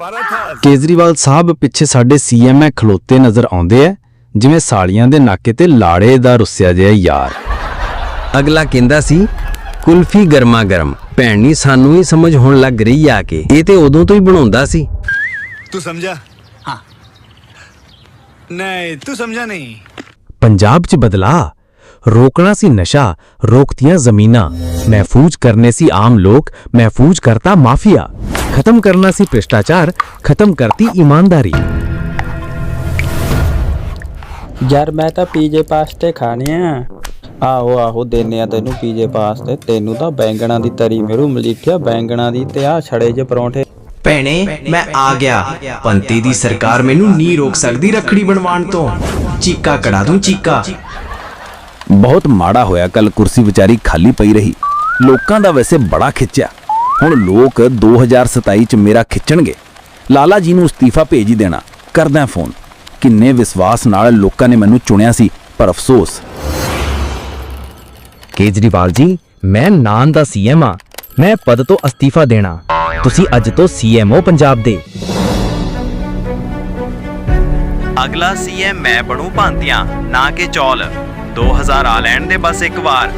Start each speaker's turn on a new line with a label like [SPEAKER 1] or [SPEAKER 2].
[SPEAKER 1] पा रहा था
[SPEAKER 2] ਕੇਜਰੀਵਾਲ ਸਾਹਿਬ ਪਿੱਛੇ ਸਾਡੇ ਸੀਐਮ ਐ ਖਲੋਤੇ ਨਜ਼ਰ ਆਉਂਦੇ ਐ ਜਿਵੇਂ ਸਾਲੀਆਂ ਦੇ ਨਾਕੇ ਤੇ ਲਾੜੇ ਦਾ ਰੁੱਸਿਆ ਜਿਹਾ ਯਾਰ
[SPEAKER 3] ਅਗਲਾ ਕਹਿੰਦਾ ਸੀ ਕੁਲਫੀ ਗਰਮਾ ਗਰਮ ਭੈਣੀ ਸਾਨੂੰ ਹੀ ਸਮਝ ਹੋਣ ਲੱਗ ਰਹੀ ਆ ਕਿ ਇਹ ਤੇ ਉਦੋਂ ਤੋਂ ਹੀ ਬਣਾਉਂਦਾ ਸੀ
[SPEAKER 1] तू समझा हाँ नहीं तू समझा नहीं
[SPEAKER 2] ਪੰਜਾਬ 'ਚ ਬਦਲਾ ਰੋਕਣਾ ਸੀ ਨਸ਼ਾ ਰੋਕਤੀਆਂ ਜ਼ਮੀਨਾਂ ਮਹਿਫੂਜ਼ ਕਰਨੇ ਸੀ ਆਮ ਲੋਕ ਮਹਿਫੂਜ਼ ਕਰਤਾ ਮਾਫੀਆ ਖਤਮ ਕਰਨਾ ਸੀ ਭ੍ਰਿਸ਼ਟਾਚਾਰ ਖਤਮ ਕਰਤੀ ਈਮਾਨਦਾਰੀ
[SPEAKER 4] ਯਾਰ ਮੈਂ ਤਾਂ ਪੀਜੇ ਪਾਸਤੇ ਖਾਣੇ ਆ। ਆਹੋ ਆਹੋ ਦੇਨੇ ਆ ਤੈਨੂੰ ਪੀਜੇ ਪਾਸਤੇ। ਤੈਨੂੰ ਤਾਂ ਬੈਂਗਣਾ ਦੀ ਤਰੀ ਮੇਰੂ ਮਲੀਠਿਆ ਬੈਂਗਣਾ ਦੀ ਤੇ ਆ ਛੜੇ ਜੇ ਪਰੌਂਠੇ।
[SPEAKER 5] ਭੈਣੇ ਮੈਂ ਆ ਗਿਆ। ਪੰਤੀ ਦੀ ਸਰਕਾਰ ਮੈਨੂੰ ਨਹੀਂ ਰੋਕ ਸਕਦੀ ਰਖੜੀ ਬਣਵਾਉਣ ਤੋਂ। ਚੀਕਾ ਕੜਾ ਦੂੰ ਚੀਕਾ।
[SPEAKER 6] ਬਹੁਤ ਮਾੜਾ ਹੋਇਆ ਕੱਲ ਕੁਰਸੀ ਵਿਚਾਰੀ ਖਾਲੀ ਪਈ ਰਹੀ। ਲੋਕਾਂ ਦਾ ਵੈਸੇ ਬੜਾ ਖਿੱਚਿਆ। ਹੁਣ ਲੋਕ 2027 ਚ ਮੇਰਾ ਖਿੱਚਣਗੇ। ਲਾਲਾ ਜੀ ਨੂੰ ਅਸਤੀਫਾ ਭੇਜ ਹੀ ਦੇਣਾ। ਕਰਦਾ ਫੋਨ। ਕਿੰਨੇ ਵਿਸ਼ਵਾਸ ਨਾਲ ਲੋਕਾਂ ਨੇ ਮੈਨੂੰ ਚੁਣਿਆ ਸੀ ਪਰ ਅਫਸੋਸ।
[SPEAKER 7] ਕੇਜਰੀਵਾਲ ਜੀ ਮੈਂ ਨਾਨ ਦਾ ਸੀਐਮ ਆ। ਮੈਂ ਪਦ ਤੋਂ ਅਸਤੀਫਾ ਦੇਣਾ। ਤੁਸੀਂ ਅੱਜ ਤੋਂ ਸੀਐਮਓ ਪੰਜਾਬ ਦੇ।
[SPEAKER 8] ਅਗਲਾ ਸੀਐਮ ਮੈਂ ਬਣੂ ਭਾਂਤਿਆਂ ਨਾ ਕਿ ਚੌਲ। 2000 ਆ ਲੈਣ ਦੇ ਬਸ ਇੱਕ ਵਾਰ।